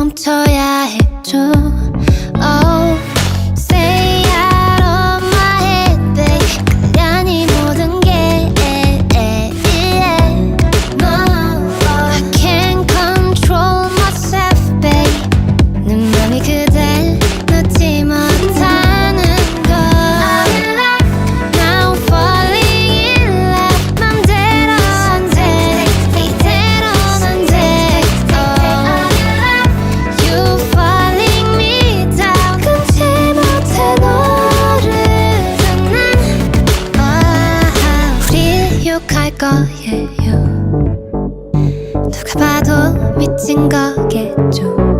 멈춰야 해줘 미친 거겠죠.